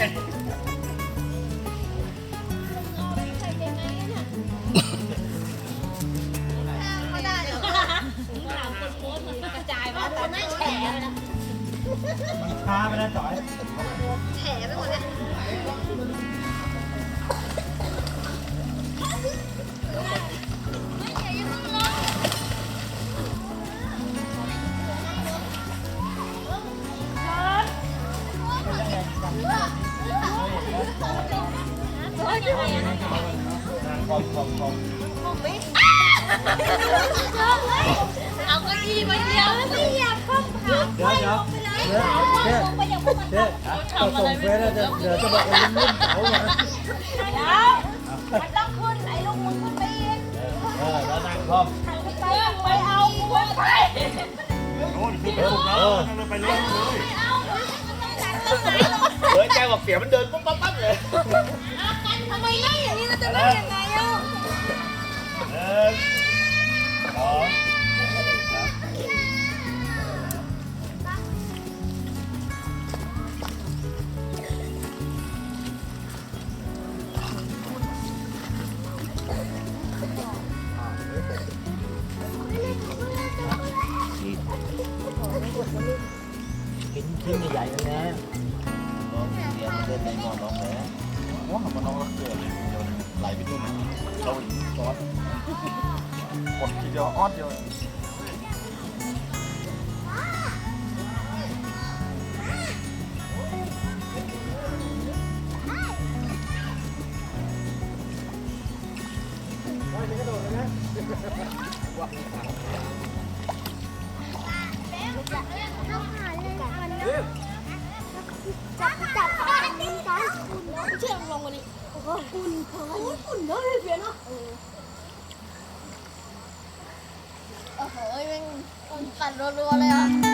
Yeah. คอมคอมคอมเอาก็ดีมาเดียวไม่อยากเข้าหาเดี๋ยวเดี๋ยวเดี๋ยวเดี๋ยวไปอย่างพวกมันเดี๋ยวจะส่งเฟซแล้วจะเดี๋ยวจะบอกว่ารุ่นเก่ามามันต้องขึ้นไอ้ลูกมึงขึ้นไปอีกเออแล้วนางคอมไปไปเอาไปโน่นคือไปปลุกแล้วไปเลยเลยเอาต้องไหนเฮ้ยแกบอกเสียมันเดินปุ๊บปั๊บปั๊บเลยทำไมนั่งอย่างนี้เราจะไงอะหนึ่งสองกินชิ้นใหญ่ๆเล่นยังอนน้อง แผลโอ้ทำมันน้องรักเกิดเลยเดี๋ยว ไหลไปนู่นเราอีกซอดกดทีเดียวออดเดียวจั โอ้โหคุณพอคุณเนาะเพียเนาะโอ้โหมันปั่นรัวๆเลยอะ